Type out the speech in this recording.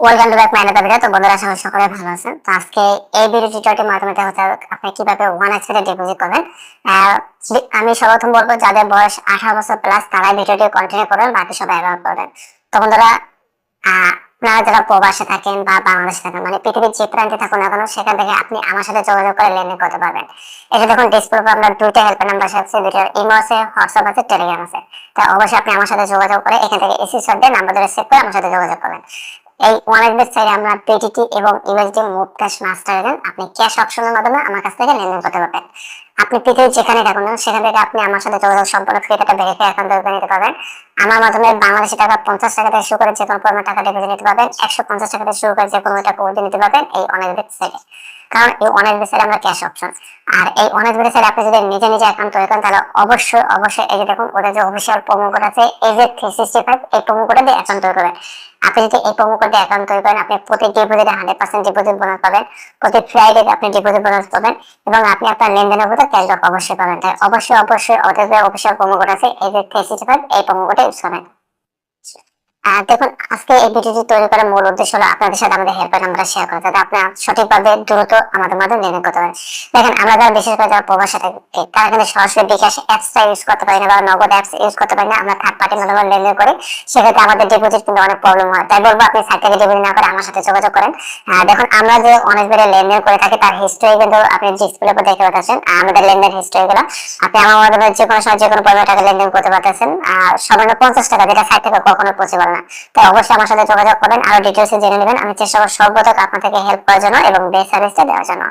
Welcome to back minor video. তো বন্ধুরা করি সকলে ভালো আছেন। তো আজকে এই ভিডিও টিউটোরিয়ালটির মাধ্যমে দেখা হচ্ছে আপনি কীভাবে ওয়ান এক্সপেটে ডিপোজিট করবেন। আমি সর্বপ্রথম বলব, যাদের বয়স আঠারো বছর প্লাস তারা ভিডিওটি কন্টিনিউ করবেন, বাকি সবাই অ্যালাউ করবেন। তো বন্ধুরা আপনারা যারা প্রবাসে থাকেন বা বাংলাদেশে থাকেন মানে পৃথিবীর যে প্রান্তে থাকুন না কেন, সেখান থেকে আপনি আমার সাথে যোগাযোগ করে লেনদেন করতে পারবেন। এটা দেখুন ডিসপ্লে আপনার দুইটা হেল্প নাম্বার আছে দুইটা ইমো আছে হোয়াটসঅ্যাপ আছে টেলিগ্রাম আছে। তো অবশ্যই আপনি আমার সাথে যোগাযোগ করে এখান থেকে এসি শট দিয়ে নাম্বার ধরে সেভ করে আমার সাথে যোগাযোগ করবেন। এই ওয়ান সাইডে আমরা পেটিটি এবং ইউএসডি মুভ ক্যাশ মাস্টার দেন আপনি ক্যাশ অপশনের মাধ্যমে আমার কাছ থেকে লেনদেন করতে পারবেন। আপনি পৃথিবীর যেখানে থাকুন, সেখান থেকে আপনি আমার সাথে যোগাযোগ সম্পর্ক টাকা ভেরিফাই অ্যাকাউন্ট নিতে পারবেন। আমার মাধ্যমে বাংলাদেশি টাকা পঞ্চাশ টাকা থেকে শুরু করে যে কোনো পরিমাণ টাকা ডিপোজিট নিতে পারবেন, একশো পঞ্চাশ টাকা থেকে শুরু করে যে কোনো টাকা ওটি নিতে পারবেন এই অনেক সাইডে কারণ এই অনেক সাইডে আমরা ক্যাশ অপশন আর এই অনেক সাইডে আপনি যদি নিজে নিজে অ্যাকাউন্ট তৈরি করেন, তাহলে অবশ্যই অবশ্যই এই যে দেখুন, ওদের যে অফিসিয়াল প্রোমো কোড আছে, এই যে থ্রি সিক্সটি ফাইভ এই প্রোমো কোডে দিয়ে অ্যাকাউন্ট তৈরি করবেন। আপনি যদি এই প্রোমো কোডে অ্যাকাউন্ট তৈরি করেন, আপনি প্রতি ডিপোজিটে হান্ড্রেড পার্সেন্ট ডিপোজিট বোনাস পাবেন। প্রতি ফ্রাইডে আপনি ডিপোজিট বোনাস পাবেন এবং আপনি আপনার লেনদেনের উপরে ক্যাশব্যাক অবশ্যই পাবেন। তাই অবশ্যই অবশ্যই ওদের যে অফিসিয়াল প্রোমো কোড আছে, এই যে থ্রি সিক্সটি ফাইভ এই প্রোমো কোডে করবেন আর দেখুন, আজকে এই ভিডিওটি তৈরি করার মূল উদ্দেশ্য হলো আপনাদের সাথে আমাদের হেল্পলাইন নাম্বার শেয়ার করা, যাতে আপনারা সঠিকভাবে দ্রুত আমাদের মাধ্যমে লেনদেন করতে পারেন। দেখেন, আমরা যারা বিশেষ করে যারা প্রবাসে থাকি, তারা কিন্তু সরাসরি বিকাশ অ্যাপসটা ইউজ করতে পারি না বা নগদ অ্যাপস ইউজ করতে পারি না, আমরা থার্ড পার্টির মাধ্যমে লেনদেন করি। সেক্ষেত্রে আমাদের ডিপোজিট কিন্তু অনেক প্রবলেম হয়। তাই বলব, আপনি সাইট থেকে ডিপোজিট না করে আমার সাথে যোগাযোগ করেন। দেখুন, আমরা যে অনেক বেড়ে লেনদেন করে থাকি, তার হিস্ট্রি কিন্তু আপনি ডিসপ্লে উপর দেখতে পাচ্ছেন। আমাদের লেনদেন হিস্ট্রি গুলো, আপনি আমার মাধ্যমে যে কোনো সময় যে কোনো পরিমাণ টাকা লেনদেন করতে পারতেছেন। আর সামান্য পঞ্চাশ টাকা, যেটা সাইট থেকে কখনো পসিবল না। তাই অবশ্যই আমার সাথে যোগাযোগ করবেন। আরও ডিটেলসে জেনে নেবেন। আমি চেষ্টা করব সর্বদা আপনার থেকে হেল্প করার জন্য এবং বেস্ট সার্ভিসটা দেওয়ার জন্য।